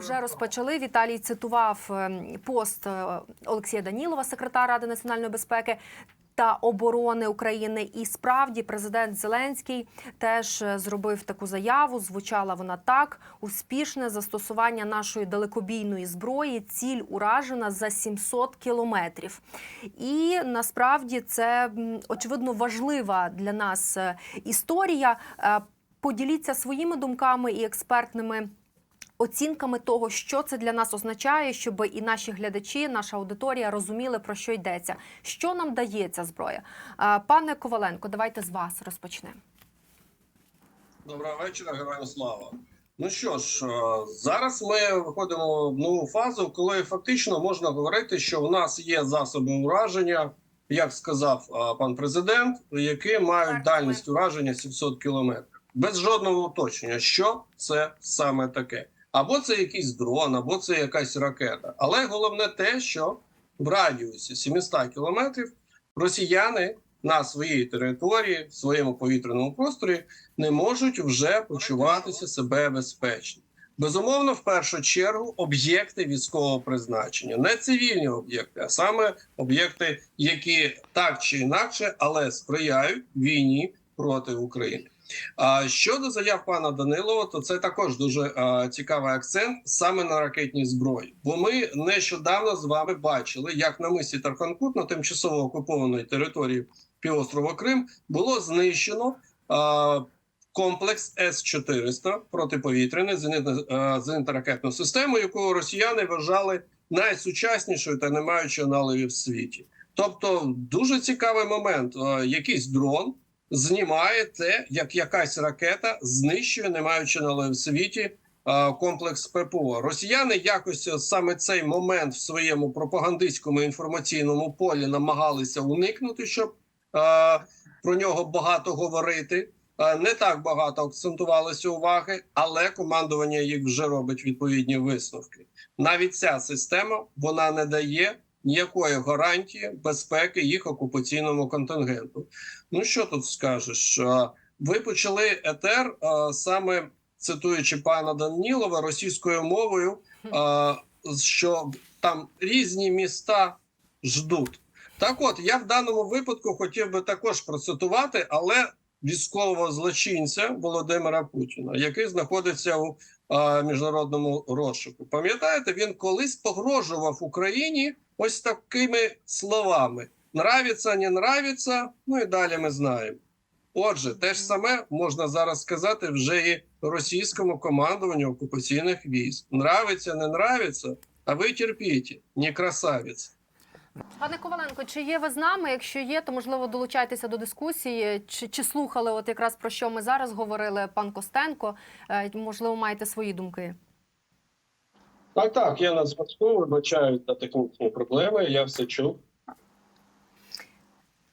вже розпочали. Віталій цитував ем, пост е, Олексія Данілова, секретара Ради національної безпеки. Та оборони України, і справді президент Зеленський теж е, зробив таку заяву. Звучала вона так: успішне застосування нашої далекобійної зброї. Ціль уражена за 700 кілометрів. І насправді це очевидно важлива для нас е, історія. Е, Поділіться своїми думками і експертними оцінками того, що це для нас означає, щоб і наші глядачі, наша аудиторія розуміли про що йдеться. Що нам дає ця зброя? Е, Пане Коваленко, давайте з вас розпочнемо. Доброго вечора, героям слава. Ну що ж, е, зараз ми виходимо в нову фазу, коли фактично можна говорити, що в нас є засоби ураження, як сказав е, пан президент, які мають дальність ураження 700 кілометрів. Без жодного уточнення, що це саме таке. Або це якийсь дрон, або це якась ракета. Але головне те, що в радіусі 700 кілометрів росіяни на своїй території, в своєму повітряному просторі не можуть вже почуватися себе безпечно. Безумовно, в першу чергу, об'єкти військового призначення, не цивільні об'єкти, а саме об'єкти, які так чи інакше, але сприяють війні проти України. А щодо заяв пана Данилова, то це також дуже а, цікавий акцент саме на ракетній зброї. Бо ми нещодавно з вами бачили, як на мисі Тарханкут на тимчасово окупованій території півострова Крим було знищено а, комплекс С-400 протиповітряний зенітно-ракетну систему, яку росіяни вважали найсучаснішою та не маючи аналогів в світі. Тобто, дуже цікавий момент. Якийсь дрон знімає те, як якась ракета знищує, не маючи аналогів в світі. Комплекс ППО Росіяни якось саме цей момент в своєму пропагандистському інформаційному полі намагалися уникнути, щоб про нього багато говорити. Не так багато акцентувалося уваги, але командування їх вже робить відповідні висновки. Навіть ця система вона не дає ніякої гарантії безпеки їх окупаційному контингенту. Ну що тут скажеш? Ви почали етер саме цитуючи пана Данілова російською мовою, що там різні міста ждуть. Так, от я в даному випадку хотів би також процитувати, але військового злочинця Володимира Путіна, який знаходиться у е, міжнародному розшуку. Пам'ятаєте, він колись погрожував Україні ось такими словами: нравиться, не нравиться. Ну і далі ми знаємо. Отже, те ж саме можна зараз сказати вже і російському командуванню окупаційних військ. Нравиться, не нравиться, а ви терпіть, не красавець. Пане Коваленко, чи є ви з нами? Якщо є, то можливо долучайтеся до дискусії. Чи, чи слухали, от якраз про що ми зараз говорили, пан Костенко? Е, Можливо, маєте свої думки. Так, так, я на зв'язку, вибачаю за технічні проблеми, я все чув.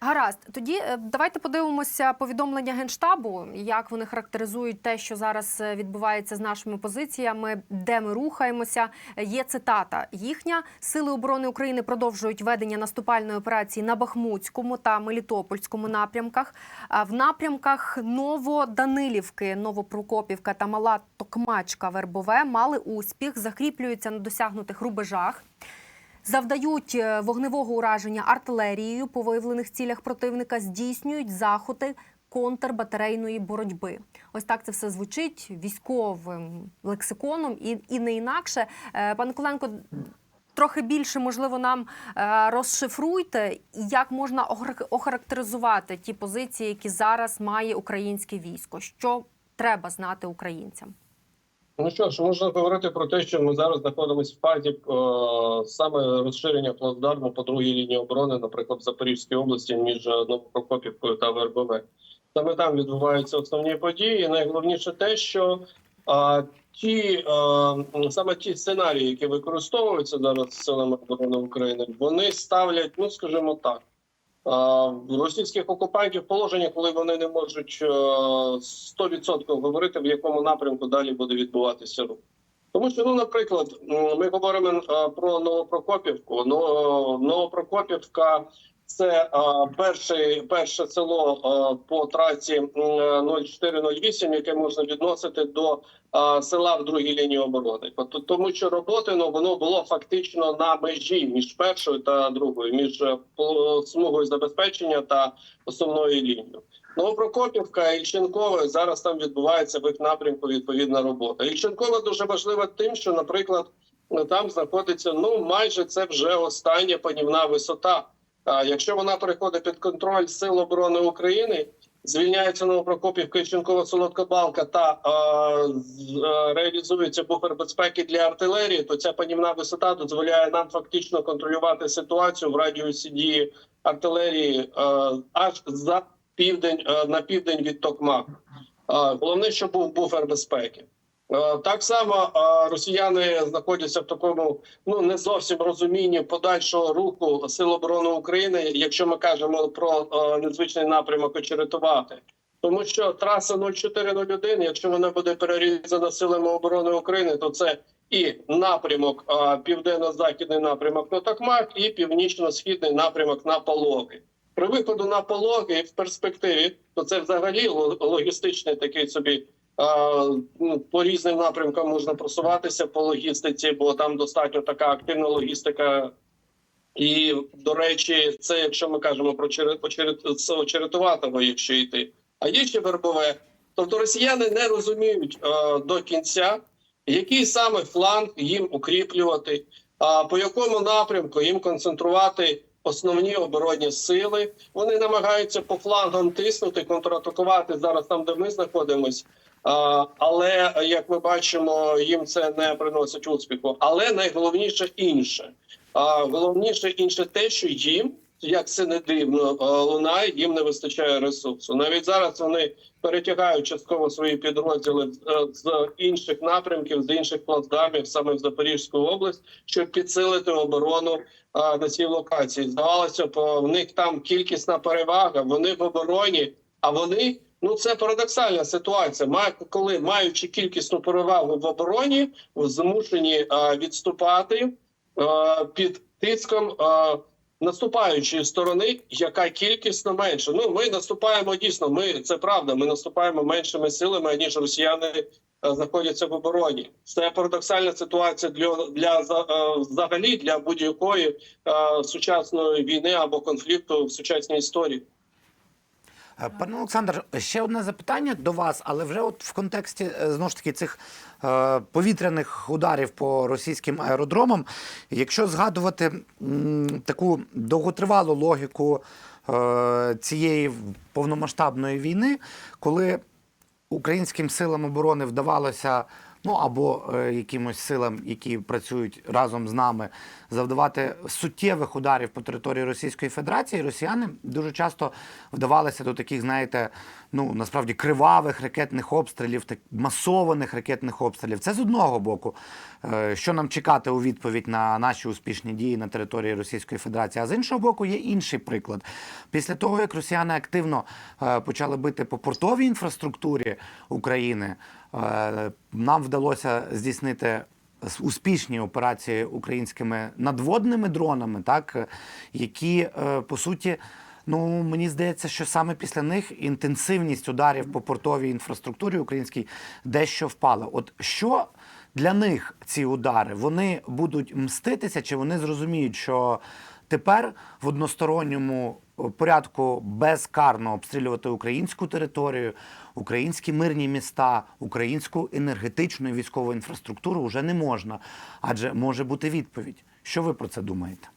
Гаразд, тоді е, давайте подивимося повідомлення генштабу, як вони характеризують те, що зараз е, відбувається з нашими позиціями, де ми рухаємося. Є цитата їхня сили оборони України продовжують ведення наступальної операції на Бахмутському та Мелітопольському напрямках. А в напрямках Новоданилівки, Новопрокопівка та Мала Токмачка Вербове мали успіх, закріплюються на досягнутих рубежах завдають е, вогневого ураження артилерією по виявлених цілях противника, здійснюють заходи контрбатарейної боротьби. Ось так це все звучить військовим лексиконом і, і не інакше. Е, Пане Коленко, трохи більше, можливо, нам е, розшифруйте, як можна охар- охарактеризувати ті позиції, які зараз має українське військо. Що треба знати українцям? Ну що ж, можна говорити про те, що ми зараз знаходимося в фазі е, саме розширення плацдарму по другій лінії оборони, наприклад, в Запорізькій області між Новопрокопівкою та ВРБВ. Саме там відбуваються основні події. І найголовніше те, що е, ті е, саме ті сценарії, які використовуються зараз силами оборони України, вони ставлять, ну скажімо так. А, Російських окупантів положення, коли вони не можуть е, 100% говорити, в якому напрямку далі буде відбуватися рух. Тому що, ну, наприклад, ми говоримо е, про Новопрокопівку. Но- Новопрокопівка Це а, перший, перше село а, по трасі м, 0408, яке можна відносити до а, села в другій лінії оборони. Тому що роботи ну, воно було фактично на межі між першою та другою, між е, смугою забезпечення та основною лінією. Новопрокопівка і Ільченкове зараз там відбувається в їх напрямку відповідна робота. Ільченкове дуже важлива тим, що, наприклад, там знаходиться ну майже це вже остання панівна висота. Якщо вона переходить під контроль Сил оборони України, звільняється Новопрокопівка, Ільченкова, Солодкобалка та е, реалізується буфер безпеки для артилерії, то ця панівна висота дозволяє нам фактично контролювати ситуацію в радіусі дії артилерії е, аж за південь е, на південь від Токмаку. Е, Головне, щоб був буфер безпеки. Е, Так само е, росіяни знаходяться в такому ну не зовсім розумінні подальшого руху Сил оборони України, якщо ми кажемо про е, незвичний напрямок очеретувати. Тому що траса 0401, якщо вона буде перерізана силами оборони України, то це і напрямок південно-західний напрямок на Токмак, і північно-східний напрямок на Пологи. При виходу на пологи в перспективі, то це взагалі ло- логістичний такий собі. Ну, По різним напрямкам можна просуватися по логістиці, бо там достатньо така активна логістика. І, до речі, це якщо ми кажемо про очеред- якщо йти. А є ще вербове. Тобто росіяни не розуміють е, до кінця, який саме фланг їм укріплювати, а по якому напрямку їм концентрувати основні оборонні сили. Вони намагаються по флангам тиснути, контратакувати зараз там, де ми знаходимося. Але як ми бачимо, їм це не приносить успіху. Але найголовніше інше. Головніше інше те, що їм, як це не дивно, лунає, їм не вистачає ресурсу. Навіть зараз вони перетягають частково свої підрозділи з, е, інших напрямків, з інших плацдармів, саме в Запорізьку область, щоб підсилити оборону на цій локації. Здавалося б, в них там кількісна перевага. Вони в обороні, а вони. Ну, це парадоксальна ситуація. Має коли маючи кількісну перевагу в обороні, змушені а, відступати а, під тиском а, наступаючої сторони, яка кількісно менша. Ну, ми наступаємо дійсно. Ми це правда. Ми наступаємо меншими силами ніж росіяни е, знаходяться в обороні. Це парадоксальна ситуація для для за- е, взагалі для будь-якої е, сучасної війни або конфлікту в сучасній історії. Е, Пане Олександр, ще одне запитання до вас, але вже от в контексті е, знову ж таки цих е, повітряних ударів по російським аеродромам. Якщо згадувати таку довготривалу логіку цієї повномасштабної війни, коли українським силам оборони вдавалося. Ну або е, якимось силам, які працюють разом з нами, завдавати суттєвих ударів по території Російської Федерації, росіяни дуже часто вдавалися до таких, знаєте, ну насправді кривавих ракетних обстрілів, так масованих ракетних обстрілів. Це з одного боку, е, що нам чекати у відповідь на наші успішні дії на території Російської Федерації. А з іншого боку, є інший приклад. Після того, як росіяни активно е, почали бити по портовій інфраструктурі України, е, нам вдалося здійснити успішні операції українськими надводними дронами, так які по суті. Ну, мені здається, що саме після них інтенсивність ударів по портовій інфраструктурі українській дещо впала. От що для них ці удари? Вони будуть мститися, чи вони зрозуміють, що тепер в односторонньому порядку безкарно обстрілювати українську територію, українські мирні міста, українську енергетичну і військову інфраструктуру вже не можна, адже може бути відповідь. Що ви про це думаєте?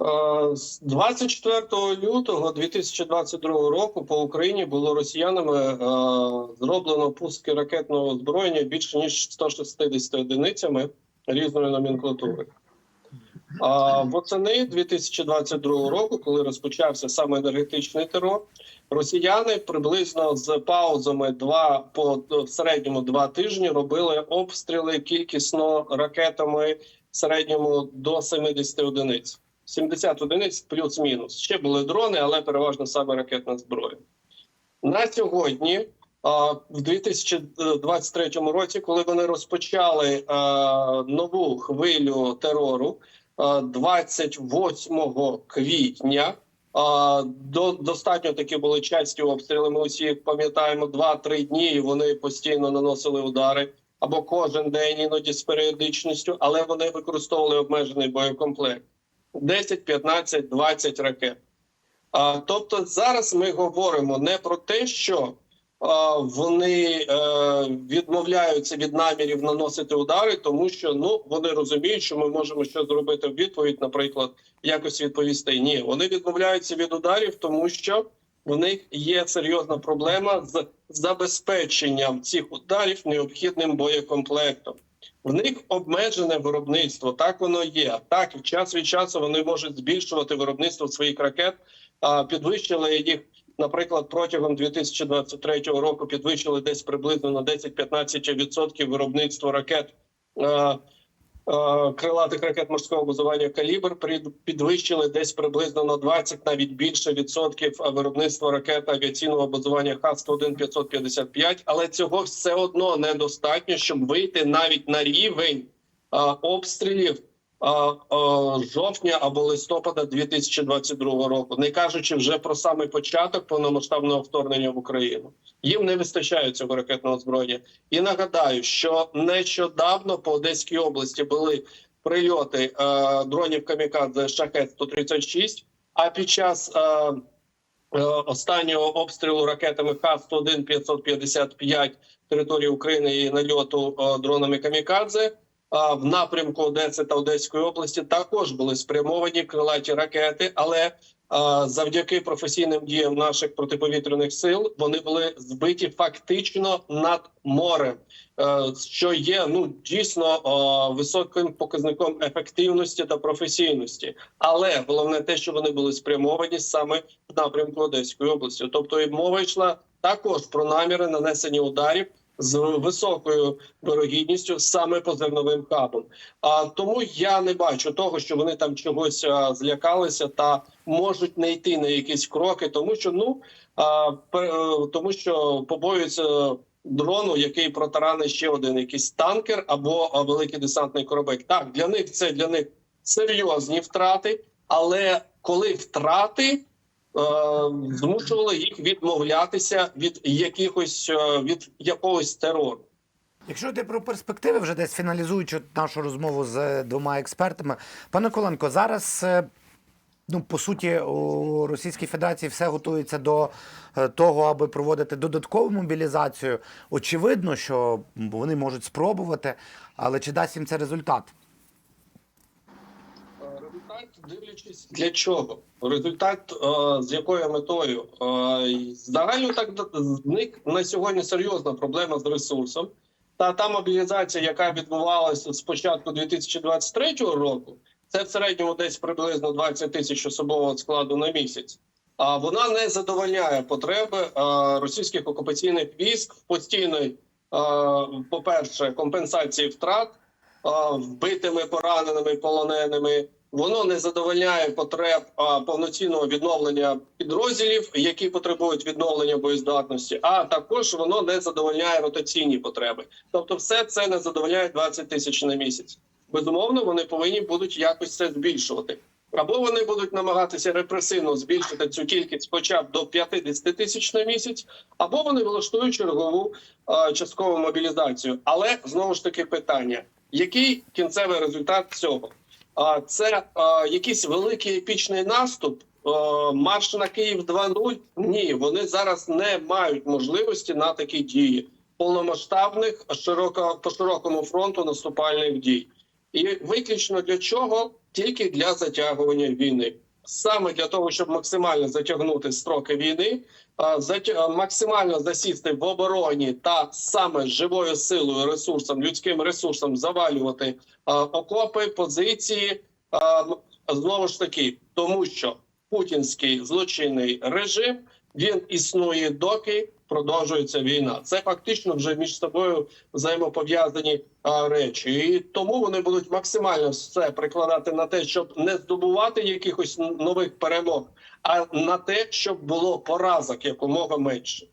Е, З 24 лютого 2022 року по Україні було росіянами е, зроблено пуски ракетного озброєння більше ніж 160 одиницями різної номенклатури. А восени 2022 року, коли розпочався саме енергетичний терор, росіяни приблизно з паузами два по в середньому два тижні робили обстріли кількісно ракетами в середньому до 70 одиниць. 70 одиниць плюс-мінус. Ще були дрони, але переважно саме ракетна зброя. На сьогодні, в 2023 році, коли вони розпочали нову хвилю терору, е, 28 квітня. До, достатньо такі були часті обстріли. Ми усі пам'ятаємо 2-3 дні, і вони постійно наносили удари або кожен день, іноді з періодичністю, але вони використовували обмежений боєкомплект 10, 15, 20 ракет. А, тобто зараз ми говоримо не про те, що а, вони е, відмовляються від намірів наносити удари, тому що ну вони розуміють, що ми можемо щось зробити в відповідь, наприклад, якось відповісти. Ні, вони відмовляються від ударів, тому що в них є серйозна проблема з забезпеченням цих ударів необхідним боєкомплектом. В них обмежене виробництво, так воно є. Так, час від часу вони можуть збільшувати виробництво своїх ракет, а підвищили їх, наприклад, протягом 2023 року підвищили десь приблизно на 10-15% виробництво ракет. Е, Крилатих ракет морського базування калібр підвищили десь приблизно на 20, навіть більше відсотків виробництва ракет авіаційного базування Х-101 555, але цього все одно недостатньо, щоб вийти навіть на рівень обстрілів жовтня або листопада 2022 року, не кажучи вже про самий початок повномасштабного вторгнення в Україну. Їм не вистачає цього ракетного озброєння. І нагадаю, що нещодавно по Одеській області були прильоти е, дронів камікадзе шахет 136 А під час е, е, останнього обстрілу ракетами Х-101 555 території України і нальоту е, дронами камікадзе. В напрямку Одеси та Одеської області також були спрямовані крилаті ракети, але завдяки професійним діям наших протиповітряних сил вони були збиті фактично над морем, е, що є ну дійсно високим показником ефективності та професійності. Але головне те, що вони були спрямовані саме в напрямку Одеської області. Тобто і мова йшла також про наміри нанесення ударів з високою вирогідністю саме по зерновим хабам. А тому я не бачу того, що вони там чогось а, злякалися та можуть не йти на якісь кроки, тому що ну а, пе- е, тому що побоюються дрону, який протаране ще один якийсь танкер або великий десантний корабель. Так для них це для них серйозні втрати, але коли втрати. Е, Змушували їх відмовлятися від якихось е, від якогось терору. Якщо йти про перспективи, вже десь фіналізуючи нашу розмову з двома експертами, пане Коленко, зараз. е, Ну, по суті, у Російській Федерації все готується до е, того, аби проводити додаткову мобілізацію. Очевидно, що вони можуть спробувати, але чи дасть їм це результат? Е, Результат, дивлячись для чого? Результат е, з якою метою? Е, загально так них на сьогодні серйозна проблема з ресурсом. Та та мобілізація, яка відбувалася з початку 2023 року, це в середньому десь приблизно 20 тисяч особового складу на місяць. А вона не задовольняє потреби е, російських окупаційних військ в постійної, е, по-перше, компенсації втрат вбитими, пораненими, полоненими. Воно не задовольняє потреб а, повноцінного відновлення підрозділів, які потребують відновлення боєздатності. А також воно не задовольняє ротаційні потреби. Тобто, все це не задовольняє 20 тисяч на місяць. Безумовно, вони повинні будуть якось це збільшувати. Або вони будуть намагатися репресивно збільшити цю кількість, хоча б до 50 тисяч на місяць, або вони влаштують чергову е, часткову мобілізацію. Але знову ж таки питання: який кінцевий результат цього? Це якийсь великий епічний наступ. Марш на Київ 2.0? Ні, вони зараз не мають можливості на такі дії повномасштабних широко по широкому фронту наступальних дій. І виключно для чого? Тільки для затягування війни. Саме для того, щоб максимально затягнути строки війни, максимально засісти в обороні та саме живою силою, ресурсом, людським ресурсом завалювати окопи, позиції. Знову ж таки, тому що путінський злочинний режим він існує доки продовжується війна. Це фактично вже між собою взаємопов'язані речі, і тому вони будуть максимально все прикладати на те, щоб не здобувати якихось нових перемог, а на те, щоб було поразок якомога менше.